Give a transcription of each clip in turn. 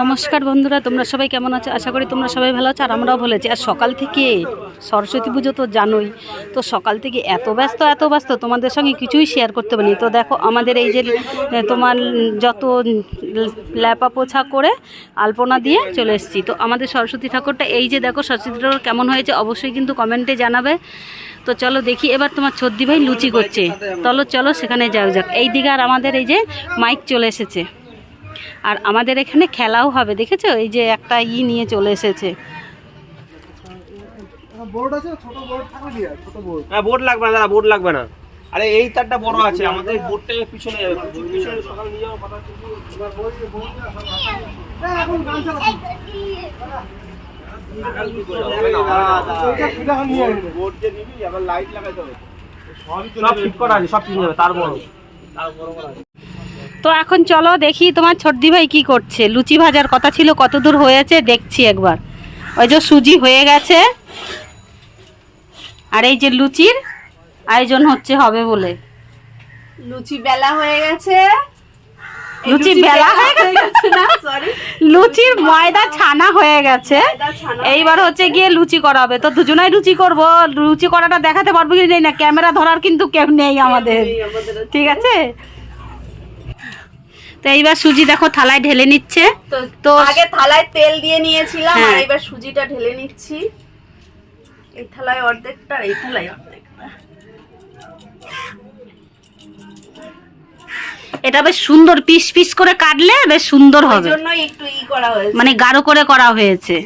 নমস্কার বন্ধুরা, তোমরা সবাই কেমন আছো? আশা করি তোমরা সবাই ভালো আছো, আর আমরাও ভালো আছি। আর সকাল থেকে সরস্বতী পুজো তো জানোই, তো সকাল থেকে এত ব্যস্ত এত ব্যস্ত, তোমাদের সঙ্গে কিছুই শেয়ার করতে পারিনি। তো দেখো, আমাদের এই যে তোমার যত ল্যাপা পোছা করে আলপনা দিয়ে চলে এসেছি। তো আমাদের সরস্বতী ঠাকুরটা, এই যে দেখো, সরস্বতী ঠাকুর কেমন হয়েছে, অবশ্যই কিন্তু কমেন্টে জানাবে। তো চলো দেখি, এবার তোমার ছদ্দি ভাই লুচি করছে। চলো চলো, সেখানে যাও যাক। এই দিকে আর আমাদের এই যে মাইক চলে এসেছে। আর আমাদের এখানে খেলাও হবে দেখেছ? এই যে একটা ই নিয়ে চলে এসেছে। বোর্ড আছে ছোট বোর্ড থাকবে ছোট বোর্ড। হ্যাঁ বোর্ড লাগবে না দাদা বোর্ড লাগবে না। আরে এই তারটা বড় আছে আমাদের বোর্ডটা পিছনে পিছনে সকাল নিয়ে যাব কথা এখন গান চালাচ্ছি। বোর্ড যে নিবি আবার লাইট লাগাইতে হবে। সব ঠিক করা আছে সব ঠিক হবে তার বড়। তার বড় করা আছে। তো এখন চলো দেখি তোমার ছর্দি ভাই কি করছে। লুচি ভাজার কথা ছিল কত দূর হয়েছে দেখছি একবার। ওই যে সুজি হয়ে গেছে। আর এই যে লুচির আয়োজন হচ্ছে হবে বলে। লুচি বেলা হয়ে গেছে। লুচি বেলা হয়ে গেছে না? সরি লুচির ময়দা ছানা হয়ে গেছে। এইবার হচ্ছে গিয়ে লুচি করা হবে তো দুজনাই লুচি করব। লুচি করাটা দেখাতে পারব কি না? ক্যামেরা ধরার কিন্তু কেউ নেই আমাদের। ঠিক আছে? তো এইবার সুজি দেখো থালায় ঢেলে নিচ্ছে। তো আগে থালায় তেল দিয়ে নিয়েছিলাম হ্যাঁ। আর এবার সুজিটা ঢেলে নিচ্ছি। এই থালায় অর্ধেকটা এই থালায় অর্ধেকটা এটা বেশ সুন্দর পিস পিস করে কাটলে বেশ সুন্দর হবে। জন্যই একটু ই করা হয়েছে। মানে গাঢ় করে করা হয়েছে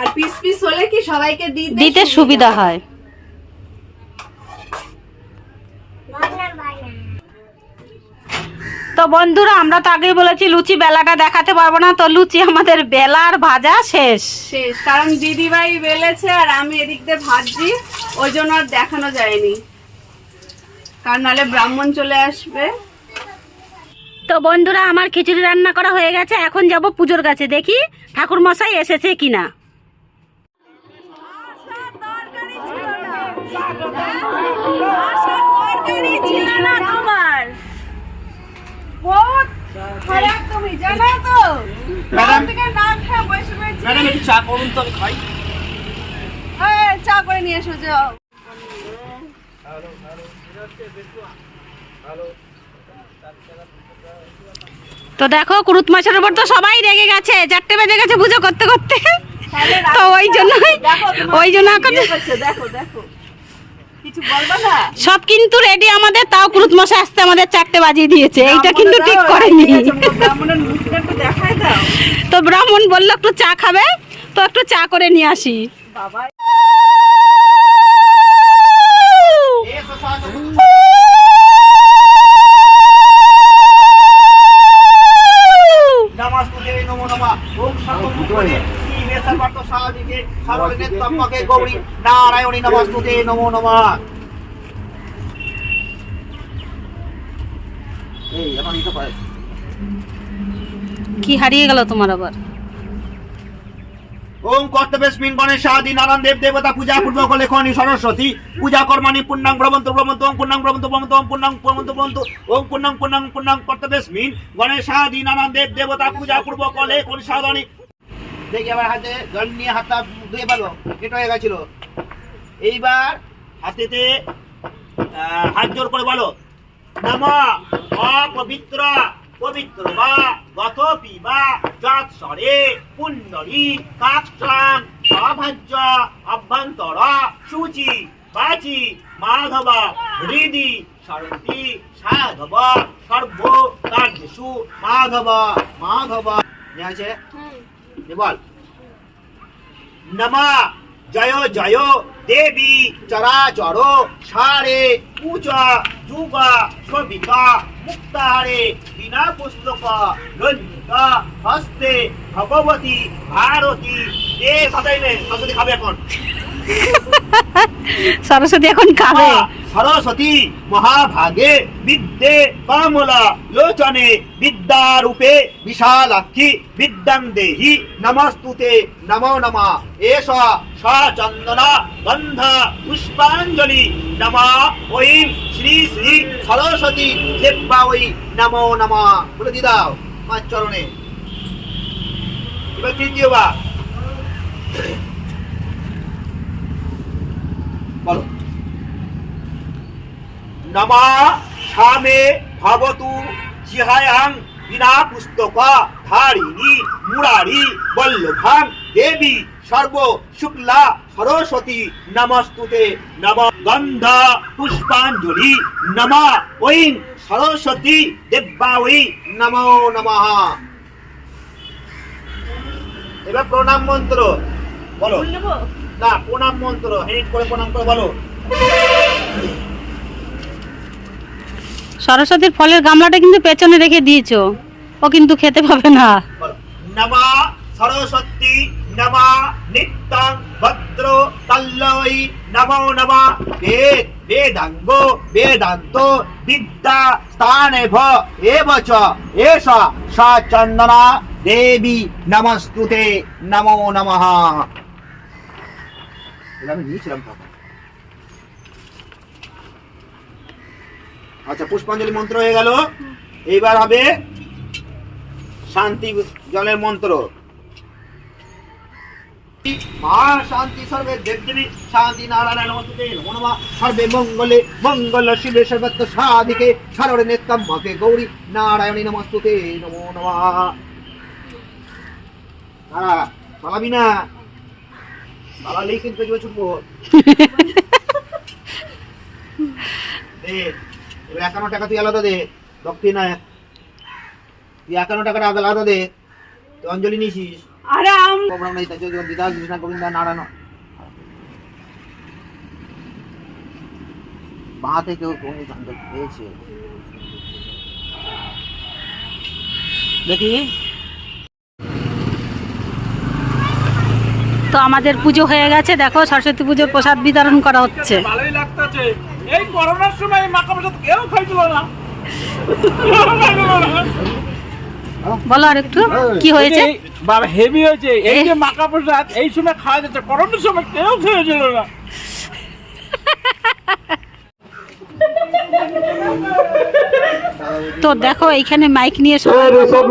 আর পিস পিস হলে কি সবাইকে দিতে দিতে সুবিধা হয়। তো বন্ধুরা আমরা তো আগেই বলেছি লুচি বেলাটা দেখাতে পারব না। তো লুচি আমাদের বেলার ভাজা শেষ। শেষ কারণ দিদিভাই বেলেছে আর আমি এদিক দিয়ে ভাজছি। ওই জন্য আর দেখানো যায়নি। কারণ নাহলে ব্রাহ্মণ চলে আসবে। তো বন্ধুরা আমার খিচুড়ি রান্না করা হয়ে গেছে। এখন যাব পুজোর কাছে। দেখি ঠাকুর মশাই এসেছে কিনা। চা করুন তো খাই। চা করে নিয়ে এসো যাও। তো দেখো কুরুত মাছের উপর তো সবাই রেগে গেছে। চারটে বেজে গেছে পুজো করতে করতে। তো ওই জন্যই দেখো তোমার ওই জন্য দেখো দেখো। সব কিন্তু রেডি আমাদের তাও কুরুত মশাই আসতে আমাদের চারটে বাজিয়ে দিয়েছে। এইটা কিন্তু ঠিক করেনি। তো ব্রাহ্মণ বলল একটু চা খাবে? তো একটু চা করে নিয়ে আসি। বাবা নমস্তে নমো নমঃ ওম সর্বভূতে শ্রী সর্বার্থ সাধিকে সর্বনেত্রম্বকে গৌরী নারায়ণী নমস্তুতে নমো নমঃ। এই এখন এটা পায়। কি হারিয়ে গেল তোমার আবার? ওম কর্তব্যস্মিন গণেশাদি নারায়ণ দেব দেবতা পূজা পূর্বক লেখনি সরস্বতী। পূজা কর্মাণি ব্রমন্ত ওম ব্রমন্ত ওম ব্রমন্ত ওম পুণ্যাং পুণ্যাং পুণ্যাং কর্তব্যস্মিন গণেশাদি নারায়ণ দেব দেবতা পূজা পূর্বক লেখনি সাধনী। দেখি আবার হাতে জল নিয়ে হাতটা ধুয়ে কেটে হয়ে গেছিল। এইবার হাতেতে হাত জোর করে বলো। নম অপবিত্র পবিত্র বা গতপি বা যৎসরে পুণ্ডরী কাক্ষাং সভাজ্য অভ্যন্তর সূচি বাচি মাধব হৃদি সরন্তি সাধব সর্ব কার্যসু মাধব মাধব। আছে বল নমা জয় জয় দেবী চরাচর সারে পূজা যুগা সবিকা মুক্তারে বিনা পুস্তক রঞ্জিত হস্তে ভগবতী ভারতী। দে খাবে সরস্বতী খাবে এখন। সরস্বতী এখন কাঁদে সরস্বতী মহাভাগে বিদ্যে কমলা লোচনে বিদ্যারূপে বিশালাক্ষী বিদ্যাং দেহি নমস্তুতে নমো নমঃ। এষ সচন্দনা গন্ধ পুষ্পাঞ্জলি নমা ওই শ্রী শ্রী সরস্বতী দেব্যা ওই নমো নমঃ। বলে দি দাও পাঁচ চরণে। এবার তৃতীয়বার। বলো। নমা সামে ভবতু জিহায়াং বিনা পুস্তক ধারিণী মুরারি বল্লভাং দেবী সর্ব শুক্লা সরস্বতী নমস্তুতে নম গন্ধ পুষ্পাঞ্জলি নমা ঐং সরস্বতী দেব্যা ওই নমো নমঃ এবার প্রণাম মন্ত্র বলো। না প্রণাম মন্ত্র হেড করে প্রণাম করে বলো। সরস্বতীর ফলের গামলাটা কিন্তু পেছনে রেখে দিয়েছ। ও কিন্তু খেতে পাবে না। নমা সরস্বতী, নমা নমো নমা চ দেবী নমস্তুতে, নমো নমঃ। আমি নিয়েছিলাম আচ্ছা পুষ্পাঞ্জলি মন্ত্র হয়ে গেল। এইবার হবে শান্তি জলের মন্ত্র। মা শান্তি সর্বে দেবদেবী শান্তি নারায়ণ নমস্তে সর্বে মঙ্গলে মঙ্গল শিবে সর্বত্র সাধিকে সররে মতে গৌরী নারায়ণী নমস্তুতে নমো নমঃ। পালাবি না। পালালেই কিন্তু ছুটবো এবার একান্ন টাকা তুই আলাদা দে তুই একান্ন টাকাটা আলাদা দে তুই অঞ্জলি নিয়েছিস। আরে প্রোগ্রাম নেই তাই দিদা কৃষ্ণ গোবিন্দ নারায়ণ। বাঁ থেকেও কোন অঞ্জলি পেয়েছে দেখি। তো আমাদের পুজো হয়ে গেছে দেখো সরস্বতী পুজোর প্রসাদ বিতরণ করা হচ্ছে। ভালোই লাগতেছে। এই করোনার সময় কেউ খাইছিল না। বলো আর একটু কি হয়েছে? বাবা হেভি হয়েছে। এই যে মাকা প্রসাদ এই সময় খাওয়া যাচ্ছে করোনার সময় কেউ খেয়েছিল না। তো দেখো এইখানে মাইক নিয়ে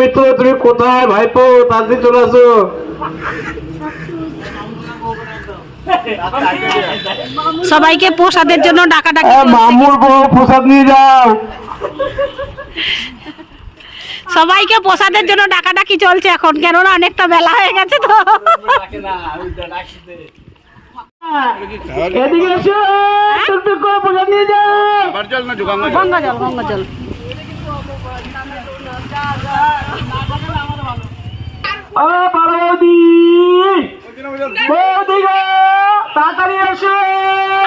মিত্র তুমি কোথায়? ভাইপো তাড়াতাড়ি চলে আসো। সবাইকে প্রসাদের জন্য ডাকাডাকি হ্যাঁ করছে। মামুর বউ প্রসাদ নিয়ে যাও। সবাইকে প্রসাদের জন্য ডাকাডাকি চলছে এখন কেননা অনেকটা বেলা হয়ে গেছে তো। এদিকে এসো টুকটুক করে প্রসাদ নিয়ে যাও। গঙ্গা জল গঙ্গা জল। ও গো তাড়াতাড়ি এসো।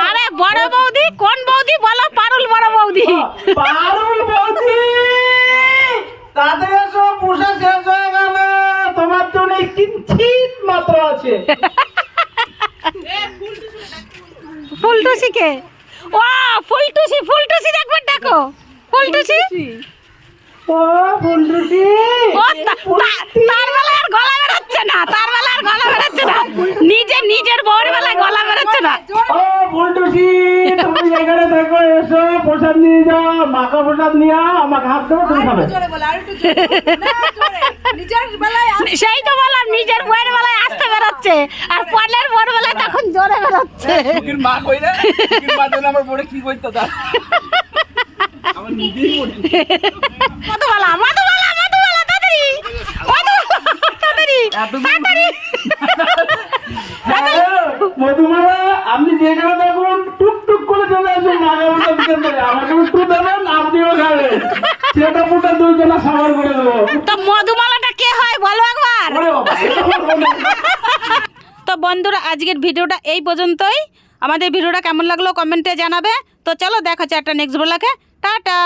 আরে বড় বৌদি কোন বৌদি বলো পারুল বড় বৌদি। পারুল বৌদি তাড়াতাড়ি এসো প্রসাদ শেষ হয়ে গেল। তোমার জন্য কিঞ্চিত মাত্র আছে। ও ফুলটুসি ফুলটুসি দেখো। ফুলটুসি? ও তার আর গলা বেরোচ্ছে না তার বেলায় আর গলা বেরোচ্ছে না নিজে নিজের বউর বেলায় গলা বেরোচ্ছে না। ও তুমি এখানে দেখো এসো প্রসাদ নিয়ে যাও মাখা প্রসাদ নিয়ে আও আমাকে হাত দেবো তুমি খাবে। সেই তো বললাম নিজের বউয়ের বেলায় আসতে বেরোচ্ছে। আর পরের বউর বেলায় তখন জোরে বেরোচ্ছে। সুখীর মা কই জন্য আমার বড় কি তা আমার নিজেই নেই। মধুবালা মধুবালা মধুবালা তাড়াতাড়ি। তাড়াতাড়ি তাড়াতাড়ি। মধুমালা আপনি যেখানে করে চলে আমাকে একটু দেবেন আপনিও খাবেন সেটা পুটা দুইজনা সাবার করে দেবো। তো মধুমালাটা কে হয় বলো একবার। তো বন্ধুরা আজকের ভিডিওটা এই পর্যন্তই। আমাদের ভিডিওটা কেমন লাগল কমেন্টে জানাবে। তো চলো দেখা হচ্ছে একটা নেক্সট ব্লগে টাটা!